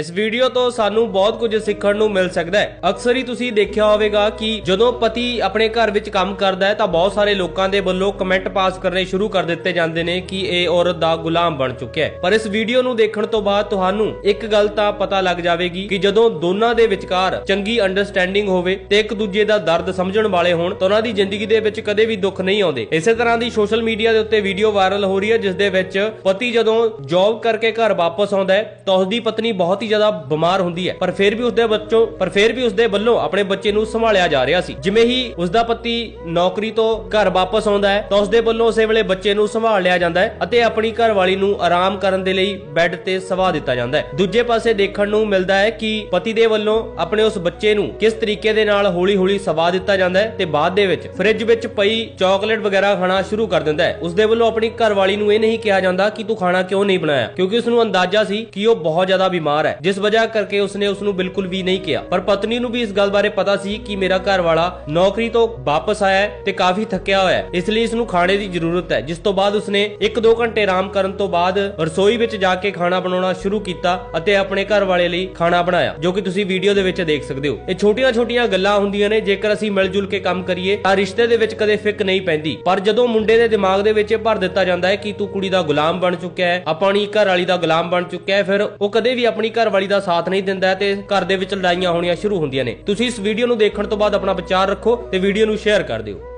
ਇਸ ਵੀਡੀਓ ਤੋਂ ਸਾਨੂੰ ਬਹੁਤ ਕੁਝ ਸਿੱਖਣ ਨੂੰ ਮਿਲ ਸਕਦਾ ਹੈ। ਅਕਸਰ ਹੀ ਤੁਸੀਂ ਦੇਖਿਆ ਹੋਵੇਗਾ ਕਿ ਜਦੋਂ ਪਤੀ ਆਪਣੇ ਘਰ ਵਿੱਚ ਕੰਮ ਕਰਦਾ ਹੈ ਤਾਂ ਬਹੁਤ ਸਾਰੇ ਲੋਕਾਂ ਦੇ ਵੱਲੋਂ ਕਮੈਂਟ ਪਾਸ ਕਰਨੇ ਸ਼ੁਰੂ ਕਰ ਦਿੱਤੇ ਜਾਂਦੇ ਨੇ ਕਿ ਇਹ ਔਰਤ ਦਾ ਗੁਲਾਮ ਬਣ ਚੁੱਕਿਆ ਹੈ। ਪਰ ਇਸ ਵੀਡੀਓ ਨੂੰ ਦੇਖਣ ਤੋਂ ਬਾਅਦ ਤੁਹਾਨੂੰ ਇੱਕ ਗੱਲ ਤਾਂ ਪਤਾ ਲੱਗ ਜਾਵੇਗੀ ਕਿ ਜਦੋਂ ਦੋਨਾਂ ਦੇ ਵਿਚਕਾਰ ਚੰਗੀ ਅੰਡਰਸਟੈਂਡਿੰਗ ਹੋਵੇ ਤੇ ਇੱਕ ਦੂਜੇ ਦਾ ਦਰਦ ਸਮਝਣ ਵਾਲੇ ਹੋਣ ਤਾਂ ਉਹਨਾਂ ਦੀ ਜ਼ਿੰਦਗੀ ਦੇ ਵਿੱਚ ਕਦੇ ਵੀ ਦੁੱਖ ਨਹੀਂ ਆਉਂਦੇ। ਇਸੇ ਤਰ੍ਹਾਂ ਦੀ ਸੋਸ਼ਲ ਮੀਡੀਆ ਦੇ ਉੱਤੇ ਵੀਡੀਓ ਵਾਇਰਲ ਹੋ ਰਹੀ ਹੈ, ਜਿਸ ਦੇ ਵਿੱਚ ਪਤੀ ਜਦੋਂ ਜੌਬ ਕਰਕੇ ਘਰ ਵਾਪਸ ਆਉਂਦਾ ਹੈ ਤਾਂ ਉਸ ਦੀ ਪਤਨੀ ਬਹੁਤ ਹੀ ਜ਼ਿਆਦਾ ਬਿਮਾਰ ਹੁੰਦੀ ਹੈ। ਪਰ ਫਿਰ ਵੀ ਉਸਦੇ ਬੱਚੋਂ ਪਰ ਫਿਰ ਵੀ ਉਸਦੇ ਵੱਲੋਂ ਆਪਣੇ ਬੱਚੇ ਨੂੰ ਸੰਭਾਲਿਆ ਜਾ ਰਿਹਾ ਸੀ। ਜਿਵੇਂ ਹੀ ਉਸਦਾ ਪਤੀ ਨੌਕਰੀ ਤੋਂ ਘਰ ਵਾਪਸ ਆਉਂਦਾ ਹੈ, ਤਾਂ ਉਸਦੇ ਵੱਲੋਂ ਉਸੇ ਵੇਲੇ ਬੱਚੇ ਨੂੰ ਸੰਭਾਲ ਲਿਆ ਜਾਂਦਾ ਹੈ ਅਤੇ ਆਪਣੀ ਘਰਵਾਲੀ ਨੂੰ ਆਰਾਮ ਕਰਨ ਦੇ ਲਈ ਬੈੱਡ ਤੇ ਸਵਾ ਦਿੱਤਾ ਜਾਂਦਾ ਹੈ। ਦੂਜੇ ਪਾਸੇ ਦੇਖਣ ਨੂੰ ਮਿਲਦਾ ਹੈ ਕਿ ਪਤੀ ਦੇ ਵੱਲੋਂ ਆਪਣੇ ਉਸ ਬੱਚੇ ਨੂੰ ਕਿਸ ਤਰੀਕੇ ਦੇ ਨਾਲ ਹੌਲੀ-ਹੌਲੀ ਸਵਾ ਦਿੱਤਾ ਜਾਂਦਾ ਹੈ ਤੇ ਬਾਅਦ ਦੇ ਵਿੱਚ ਫ੍ਰਿਜ ਵਿੱਚ ਪਈ ਚਾਕਲੇਟ ਵਗੈਰਾ ਖਾਣਾ ਸ਼ੁਰੂ ਕਰ ਦਿੰਦਾ ਹੈ। ਉਸਦੇ ਵੱਲੋਂ ਆਪਣੀ ਘਰਵਾਲੀ ਨੂੰ ਇਹ ਨਹੀਂ ਕਿਹਾ ਜਾਂਦਾ ਕਿ ਤੂੰ ਖਾਣਾ ਕਿਉਂ ਨਹੀਂ ਬਣਾਇਆ? ਕਿਉਂਕਿ ਉਸ ਨੂੰ ਅੰਦਾਜ਼ਾ ਸੀ ਕਿ ਉਹ ਬਹੁਤ ਜ਼ਿਆਦਾ ਬਿਮਾਰ ਹੈ। ਜਿਸ ਵਜ੍ਹਾ ਕਰਕੇ ਉਸਨੇ ਉਸ ਨੂੰ ਬਿਲਕੁਲ ਵੀ ਨਹੀਂ ਕਿਹਾ। ਪਰ ਪਤਨੀ ਨੂੰ ਵੀ ਇਸ ਗੱਲ ਬਾਰੇ ਪਤਾ ਸੀ ਕਿ ਮੇਰਾ ਘਰ ਵਾਲਾ ਨੌਕਰੀ ਤੋਂ ਵਾਪਸ ਆਇਆ ਹੈ ਤੇ ਕਾਫੀ ਥੱਕਿਆ ਹੋਇਆ ਹੈ। ਇਸ ਲਈ ਇਸ ਨੂੰ ਖਾਣੇ ਦੀ ਜ਼ਰੂਰਤ ਹੈ, ਜਿਸ ਤੋਂ ਬਾਅਦ ਉਸਨੇ 1-2 ਘੰਟੇ ਆਰਾਮ ਕਰਨ ਤੋਂ ਬਾਅਦ ਰਸੋਈ ਵਿੱਚ ਜਾ ਕੇ ਖਾਣਾ ਬਣਾਉਣਾ ਸ਼ੁਰੂ ਕੀਤਾ ਅਤੇ ਆਪਣੇ ਘਰ ਵਾਲੇ ਲਈ ਖਾਣਾ ਬਣਾਇਆ, ਜੋ ਕਿ ਤੁਸੀਂ ਵੀਡੀਓ ਦੇ ਵਿੱਚ ਦੇਖ ਸਕਦੇ ਹੋ। ਇਹ ਛੋਟੀਆਂ-ਛੋਟੀਆਂ ਗੱਲਾਂ ਹੁੰਦੀਆਂ ਨੇ, ਜੇਕਰ ਅਸੀਂ ਮਿਲ ਜੁਲ ਕੇ ਕੰਮ ਕਰੀਏ ਤਾਂ ਰਿਸ਼ਤੇ ਦੇ ਵਿੱਚ ਕਦੇ ਫਿੱਕ ਨਹੀਂ ਪੈਂਦੀ। ਪਰ ਜਦੋਂ ਮੁੰਡੇ ਦੇ ਦਿਮਾਗ ਦੇ ਵਿੱਚ ਇਹ ਭਰ ਦਿੱਤਾ ਜਾਂਦਾ ਹੈ ਕਿ ਤੂੰ ਕੁੜੀ ਦਾ ਗੁਲਾਮ ਬਣ ਚੁੱਕਿਆ ਹੈ ਆਪਣੀ ਘਰ ਵਾਲੀ ਦਾ ਗੁਲਾਮ ਬਣ ਚੁੱਕਿਆ ਹੈ, ਫਿਰ ਉਹ ਕਦੇ ਵੀ ਆਪਣੀ ਘਰਵਾਲੀ ਦਾ ਸਾਥ ਨਹੀਂ ਦਿੰਦਾ ਤੇ ਘਰ ਦੇ ਵਿੱਚ ਲੜਾਈਆਂ ਹੋਣੀਆਂ ਸ਼ੁਰੂ ਹੁੰਦੀਆਂ ਨੇ। ਤੁਸੀਂ ਇਸ ਵੀਡੀਓ ਨੂੰ ਦੇਖਣ ਤੋਂ ਬਾਅਦ ਆਪਣਾ ਵਿਚਾਰ ਰੱਖੋ ਤੇ ਵੀਡੀਓ ਨੂੰ ਸ਼ੇਅਰ ਕਰ ਦਿਓ।